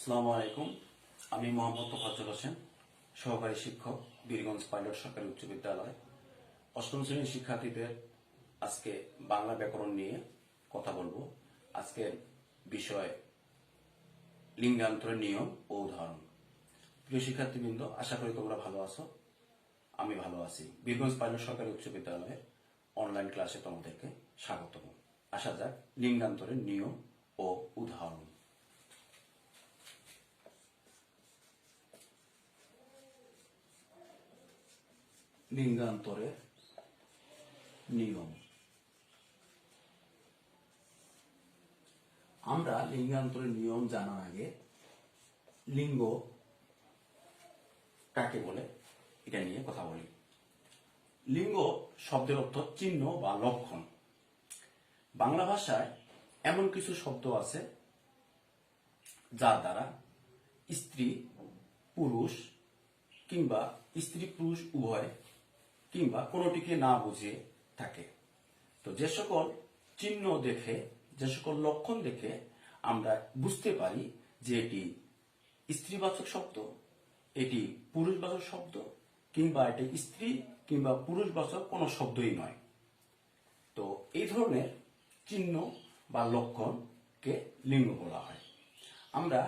আসসালামু আলাইকুম। আমি মোহাম্মদ তোফাজ্জল হোসেন, সহকারী শিক্ষক, বীরগঞ্জ পাইলট সরকারি উচ্চ বিদ্যালয়, অষ্টম শ্রেণির শিক্ষার্থীদের আজকে বাংলা ব্যাকরণ নিয়ে কথা বলব। আজকের বিষয় লিঙ্গান্তরের নিয়ম ও উদাহরণ। প্রিয় শিক্ষার্থীবৃন্দ, আশা করি তোমরা ভালো আছো। আমি ভালো আছি। বীরগঞ্জ পাইলট সরকারি উচ্চ বিদ্যালয়ের অনলাইন ক্লাসে তোমাদেরকে স্বাগতম। আসা যাক লিঙ্গান্তরের নিয়ম ও উদাহরণ। লিঙ্গান্তরের নিয়ম আমরা লিঙ্গান্তরের নিয়ম জানার আগে লিঙ্গ কাকে বলে? এটা নিয়ে কথা বলি। লিঙ্গ শব্দের অর্থ চিহ্ন বা লক্ষণ। বাংলা ভাষায় এমন কিছু শব্দ আছে যার দ্বারা স্ত্রী, পুরুষ কিংবা স্ত্রী পুরুষ উভয় কিংবা কোনোটিকে না বুঝে থাকে। তো যে সকল চিহ্ন দেখে, যে সকল লক্ষণ দেখে আমরা বুঝতে পারি যে এটি স্ত্রীবাচক শব্দ, এটি পুরুষবাচক শব্দ, কিংবা এটি স্ত্রী কিংবা পুরুষবাচক কোনো শব্দই নয়। তো এই ধরনের চিহ্ন বা লক্ষণকে লিঙ্গ বলা হয়। আমরা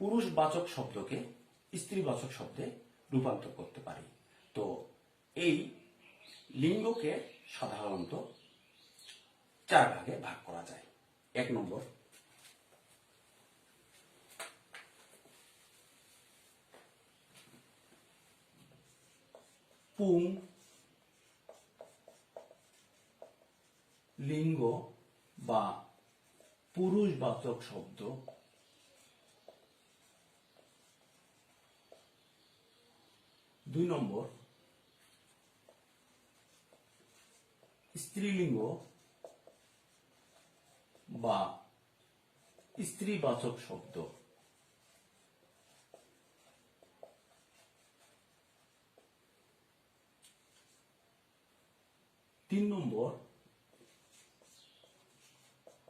পুরুষবাচক শব্দকে স্ত্রীবাচক শব্দে রূপান্তর করতে পারি। তো এই লিঙ্গকে সাধারণত চার ভাগে ভাগ করা যায়। এক নম্বর, পুং লিঙ্গ বা পুরুষবাচক শব্দ দুই নম্বর স্ত্রীলিঙ্গ বা স্ত্রীবাচক শব্দ। তিন নম্বর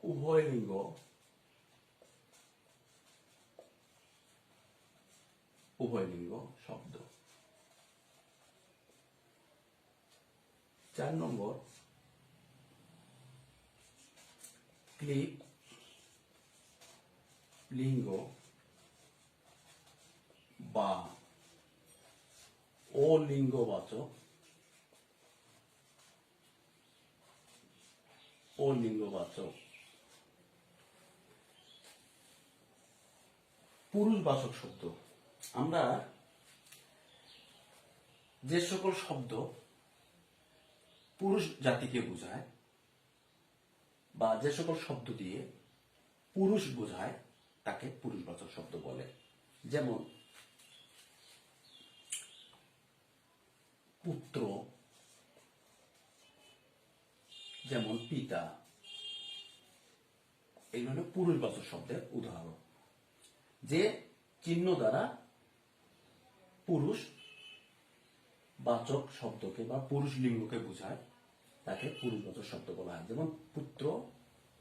উভয় লিঙ্গ উভয় লিঙ্গ শব্দ। চার নম্বর ক্লিপ লিঙ্গ বা, ও লিঙ্গবাচক ও লিঙ্গবাচক পুরুষবাচক শব্দ। আমরা যে সকল শব্দ পুরুষ জাতিকে বোঝায় বা যে সকল শব্দ দিয়ে পুরুষ বোঝায়, তাকে পুরুষবাচক শব্দ বলে। যেমন, পুত্র, যেমন পিতা এগুলো হলো পুরুষবাচক শব্দের উদাহরণ। যে চিহ্ন দ্বারা পুরুষ বাচক শব্দকে বা পুরুষ লিঙ্গকে বোঝায় তাকে পুরুষবাচক শব্দ বলা হয়। যেমন পুত্র,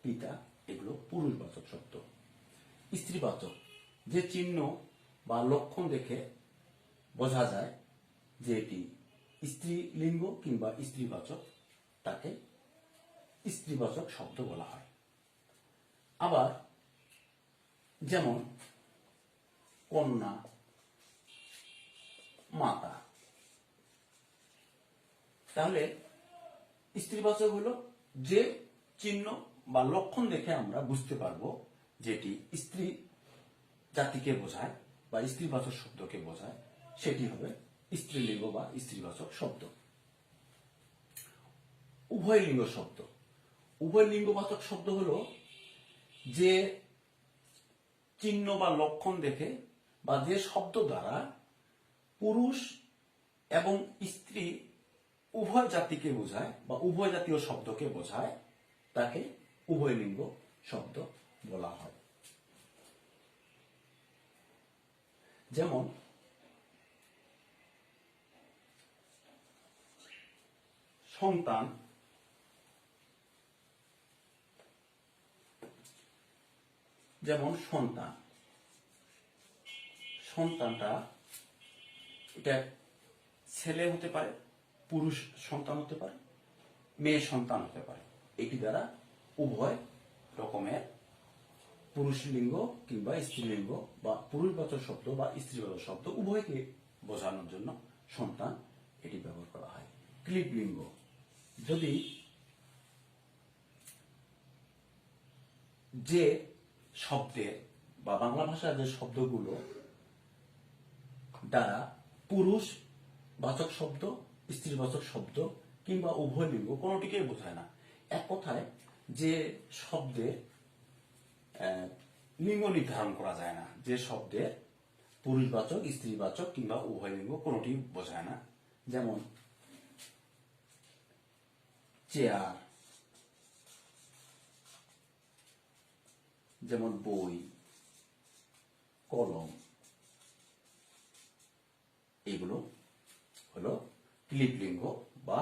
পিতা, এগুলো পুরুষবাচক শব্দ। স্ত্রীবাচক, যে চিহ্ন বা লক্ষণ দেখে বোঝা যায় যে এটি স্ত্রী লিঙ্গ কিংবা স্ত্রীবাচক, তাকে স্ত্রীবাচক শব্দ বলা হয়। আবার যেমন কন্যা, মাতা। তাহলে স্ত্রীবাচক হলো যে চিহ্ন বা লক্ষণ দেখে আমরা বুঝতে পারব যেটি স্ত্রী জাতিকে বোঝায় বা স্ত্রীবাচক শব্দকে বোঝায়, সেটি হবে স্ত্রীলিঙ্গ বা স্ত্রীবাচক শব্দ। উভয় লিঙ্গ শব্দ। উভয় লিঙ্গবাচক শব্দ হলো যে চিহ্ন বা লক্ষণ দেখে বা যে শব্দ দ্বারা পুরুষ এবং স্ত্রী উভয় জাতিকে বোঝায় বা উভয় জাতীয় শব্দকে বোঝায়, তাকে উভয় লিঙ্গ শব্দ বলা হয়। যেমন, সন্তান যেমন সন্তান, সন্তানটা এটা ছেলে হতে পারে পুরুষ সন্তান হতে পারে, মেয়ে সন্তান হতে পারে। এটি দ্বারা উভয় রকমের পুরুষ লিঙ্গ কিংবা স্ত্রীলিঙ্গ বা পুরুষবাচক শব্দ বা স্ত্রীবাচক শব্দ উভয়কে বোঝানোর জন্য সন্তান এটি ব্যবহার করা হয়। ক্লিপ লিঙ্গ। যদি যে শব্দের বা বাংলা ভাষার যে শব্দগুলো দ্বারা পুরুষ বাচক শব্দ স্ত্রীবাচক শব্দ কিংবা উভয় লিঙ্গ কোনোটিকেই বোঝায় না। এক কথায়, যে শব্দে লিঙ্গ নির্ধারণ করা যায় না, যে শব্দে পুরুষবাচক, স্ত্রীবাচক কিংবা উভয় লিঙ্গ কোনোটি বোঝায় না। যেমন, চেয়ার, যেমন বই, কলম, এগুলো হলো ক্লিপ লিঙ্গ বা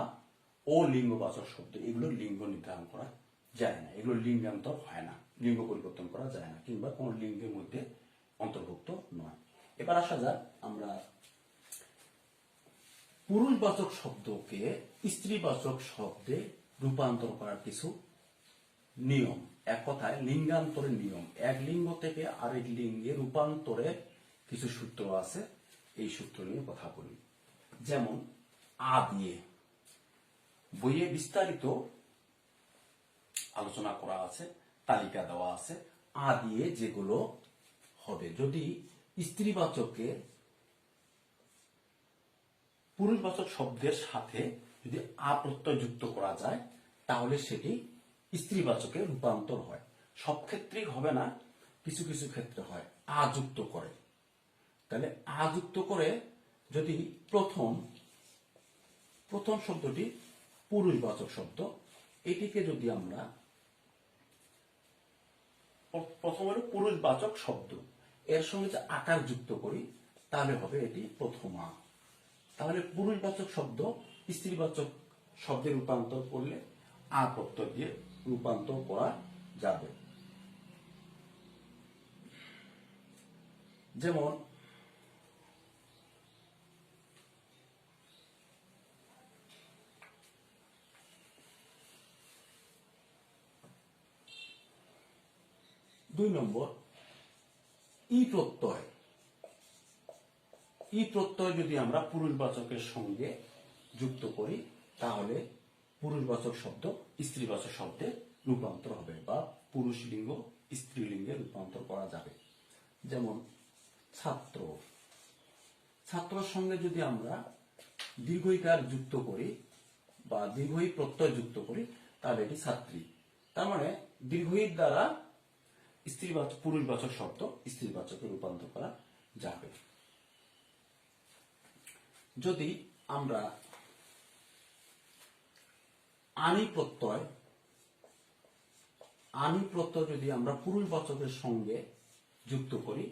ও লিঙ্গবাচক শব্দ, এগুলো লিঙ্গ নির্ধারণ করা যায় না। এগুলো লিঙ্গান্তর হয় না, লিঙ্গ পরিবর্তন করা যায় না, কিংবা কোন লিঙ্গের মধ্যে অন্তর্ভুক্ত নয়। এবার আসা যাক আমরা পুরুষবাচক শব্দকে স্ত্রীবাচক শব্দে রূপান্তর করার কিছু নিয়ম। এক কথায় লিঙ্গান্তরের নিয়ম। এক লিঙ্গ থেকে আরেক লিঙ্গে রূপান্তরে কিছু সূত্র আছে, এই সূত্র নিয়ে কথা বলি। যেমন আ দিয়ে বইয়ে বিস্তারিত আলোচনা করা আছে, তালিকা দেওয়া আছে, আ দিয়ে যেগুলো হবে। যদি স্ত্রীবাচককে পুরুষবাচক শব্দের সাথে যদি আ প্রত্যয় যুক্ত করা যায়, তাহলে সেটি স্ত্রীবাচকে রূপান্তর হয়। সব ক্ষেত্রেই হবে না, কিছু কিছু ক্ষেত্রে হয়। আ যুক্ত করে। তাহলে আ যুক্ত করে যদি প্রথম প্রথম শব্দটি পুরুষবাচক শব্দ। এটিকে যদি আমরা প্র- প্রথম হলো পুরুষবাচক শব্দ, এর সঙ্গে যে আকার যুক্ত করি, তাহলে হবে এটি প্রথমা। তাহলে পুরুষবাচক শব্দ, স্ত্রীবাচক শব্দে রূপান্তর করলে আ প্রত্যয় দিয়ে রূপান্তর করা যাবে। যেমন দুই নম্বর, ই প্রত্যয়। ই প্রত্যয় যদি আমরা পুরুষবাচকের সঙ্গে যুক্ত করি, তাহলে পুরুষবাচক শব্দ স্ত্রীবাচক শব্দে রূপান্তর হবে বা পুরুষ লিঙ্গ স্ত্রীলিঙ্গে রূপান্তর করা যাবে। যেমন, ছাত্র। ছাত্রর সঙ্গে যদি আমরা দীর্ঘইকার যুক্ত করি বা দীর্ঘই প্রত্যয় যুক্ত করি, তাহলে এটি ছাত্রী। তার মানে দীর্ঘইর দ্বারা স্ত্রীবাচক, পুরুষবাচক শব্দ স্ত্রীবাচকে রূপান্তর করা যাবে। যদি আমরা আনি প্রত্যয় আনি প্রত্যয় যদি আমরা পুরুষবাচকের সঙ্গে যুক্ত করি,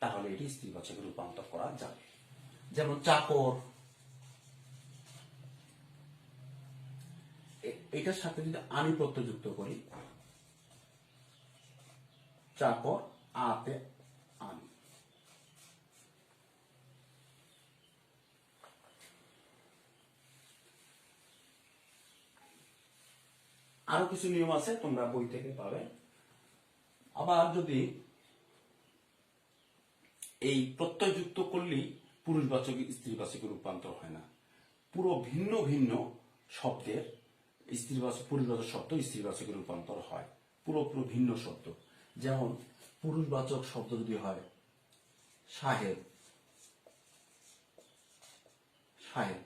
তাহলে এটি স্ত্রীবাচকে রূপান্তর করা যাবে। যেমন চাকর এটার সাথে যদি আনি প্রত্যয় যুক্ত করি চাকর আতে আনি আরও কিছু নিয়ম আছে, তোমরা বই থেকে পাবে। আবার যদি এই প্রত্যয় যুক্ত করলেই পুরুষবাচক স্ত্রীবাচকে রূপান্তর হয় না। পুরো ভিন্ন ভিন্ন শব্দের স্ত্রীবাচক পুরুষবাচক শব্দ স্ত্রীবাচকে রূপান্তর হয়। পুরো পুরো ভিন্ন শব্দ। যেমন পুরুষবাচক শব্দ যদি হয়, সাহেব। সাহেব।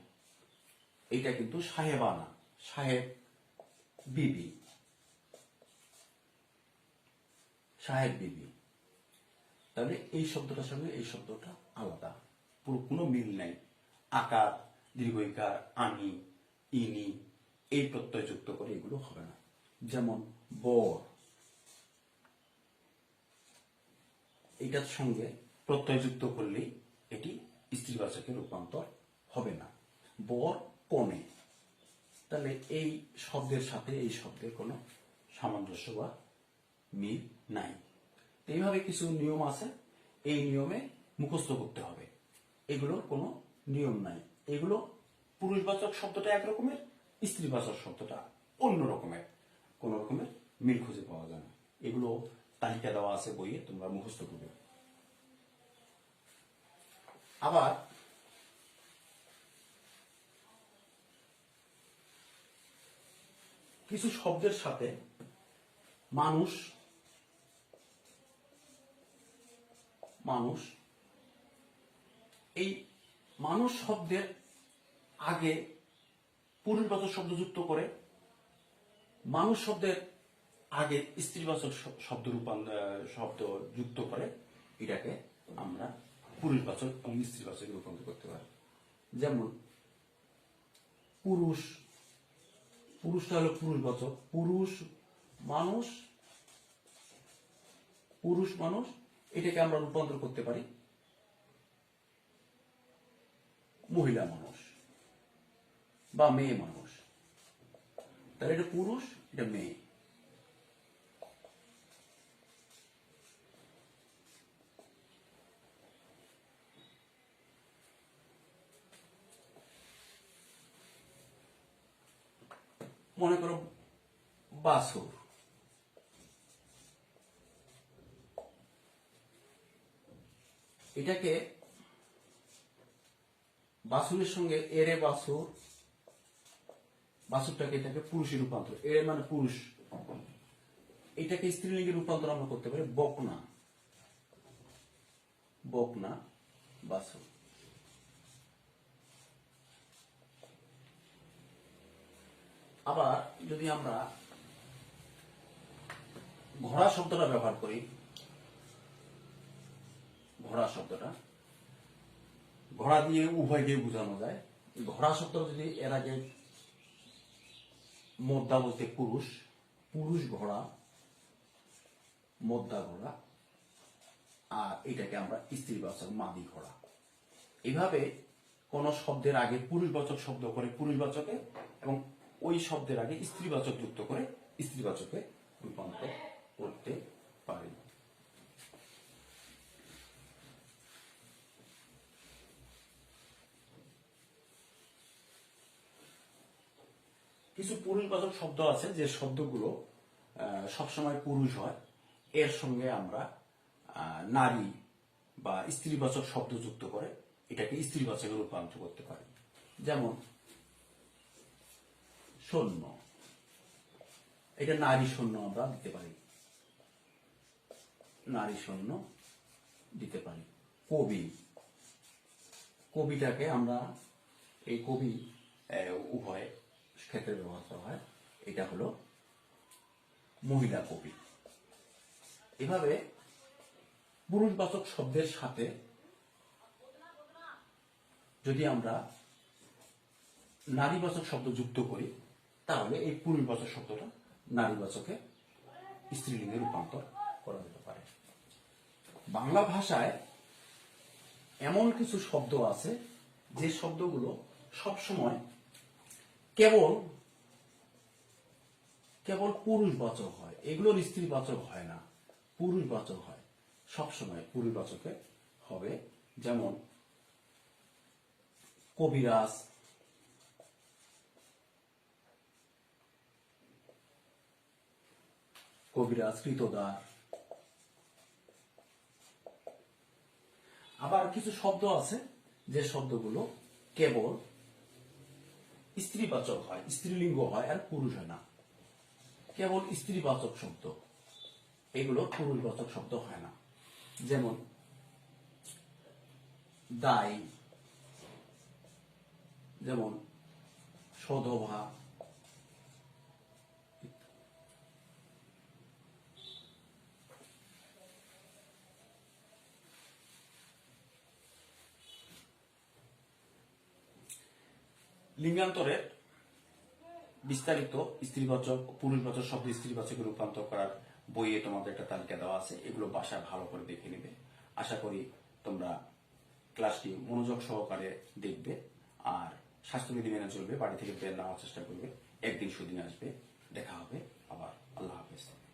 এইটা কিন্তু সাহেবানা। সাহেব বিবি। সাহেব বিবি। তাহলে এই শব্দটার সঙ্গে এই শব্দটা আলাদা। পুরো কোনো মিল নাই। আকার দীর্ঘইকার আনি ইনি, এই প্রত্যয় যুক্ত করে এগুলো হবে না। যেমন বর। এটার সঙ্গে প্রত্যয় যুক্ত করলেই এটি স্ত্রীবাচকে রূপান্তর হবে না। বর কনে তাহলে এই শব্দের সাথে এই শব্দের কোনো সামঞ্জস্য বা মিল নাই। এইভাবে কিছু নিয়ম আছে। এই নিয়মে মুখস্থ করতে হবে। এগুলোর কোনো নিয়ম নাই। এগুলো পুরুষবাচক শব্দটা একরকমের স্ত্রীবাচক শব্দটা অন্য রকমের। কোন রকমের মিল খুঁজে পাওয়া যায় না। এগুলো তালিকা দেওয়া আছে বইয়ে, তোমরা মুখস্থ করবে। আবার কিছু শব্দের সাথে মানুষ মানুষ এই মানুষ শব্দের আগে পুরুষবাচক শব্দ যুক্ত করে, মানুষ শব্দের আগে স্ত্রীবাচক শব্দ রূপান্তর শব্দ যুক্ত করে এটাকে আমরা পুরুষবাচক এবং স্ত্রীবাচক রূপান্তর করতে পারি। যেমন, পুরুষ, পুরুষটা হলো পুরুষবাচক। পুরুষ মানুষ পুরুষ মানুষ, এটাকে আমরা রূপান্তর করতে পারি মহিলা মানুষ বা মেয়ে মানুষ। তাহলে এটা পুরুষ, এটা মেয়ে। মনে করো বাসুর এটাকে বাসুরের সঙ্গে এরে বাসুর বাসুরটাকে এটাকে পুরুষের রূপান্তর এরে মানে পুরুষ। এটাকে স্ত্রীলিঙ্গের রূপান্তর আমরা করতে পারি বকনা। বকনা বাসুর আবার যদি আমরা ঘোড়া শব্দটা ব্যবহার করি, ঘোড়া শব্দটা, ঘোড়া দিয়ে উভয়কে বোঝানো যায়। ঘোড়া শব্দটা যদি এর আগে মোদ্দা বলতে পুরুষ পুরুষ ঘোড়া, মোদ্দা ঘোড়া, আর এটাকে আমরা স্ত্রীবাচক মাদি ঘোড়া। এইভাবে কোন শব্দের আগে পুরুষবাচক শব্দ করে পুরুষবাচকে এবং ওই শব্দের আগে স্ত্রীবাচক যুক্ত করে স্ত্রীবাচকে রূপান্তর করতে পারি। কিছু পুরুষবাচক শব্দ আছে যে শব্দগুলো সবসময় পুরুষ হয়। এর সঙ্গে আমরা নারী বা স্ত্রীবাচক শব্দ যুক্ত করে এটাকে স্ত্রীবাচকে রূপান্তর করতে পারি। যেমন সৈন্য এটা নারী সৈন্য আমরা দিতে পারি। নারী সৈন্য দিতে পারি। কবি। কবিটাকে আমরা এই কবি উভয় ক্ষেত্রে ব্যবহার করা হয়। এটা হলো মহিলা কবি। এভাবে পুরুষবাচক শব্দের সাথে যদি আমরা নারীবাচক শব্দ যুক্ত করি তাহলে এই পুরুষবাচক শব্দটা নারীবাচকে স্ত্রীলিঙ্গে রূপান্তর করা যেতে পারে। বাংলা ভাষায় এমন কিছু শব্দ আছে যে শব্দগুলো সবসময় কেবল কেবল পুরুষবাচক হয়, এগুলোর স্ত্রীবাচক হয় না পুরুষবাচক হয়। সবসময় পুরুষবাচকে হবে যেমন কবিরাজ কবিরাজ কৃতদার আবার কিছু শব্দ আছে, যে শব্দগুলো কেবল স্ত্রীবাচক হয়, স্ত্রীলিঙ্গ হয় আর পুরুষ হয় না। কেবল স্ত্রীবাচক শব্দ। এগুলো পুরুষবাচক শব্দ হয় না। যেমন, দায়। যেমন, সধবা। লিঙ্গান্তরের বিস্তারিত স্ত্রীবাচক, পুরুষবাচক শব্দ স্ত্রীবাচকে রূপান্তর করার বইয়ে তোমাদের একটা তালিকা দেওয়া আছে। এগুলো বাসায় ভালো করে দেখে নেবে। আশা করি তোমরা ক্লাসটি মনোযোগ সহকারে দেখবে আর স্বাস্থ্যবিধি মেনে চলবে। বাড়ি থেকে বের নেওয়ার চেষ্টা করবে। একদিন সুদিন আসবে। দেখা হবে। আবার আল্লাহ হাফেজ।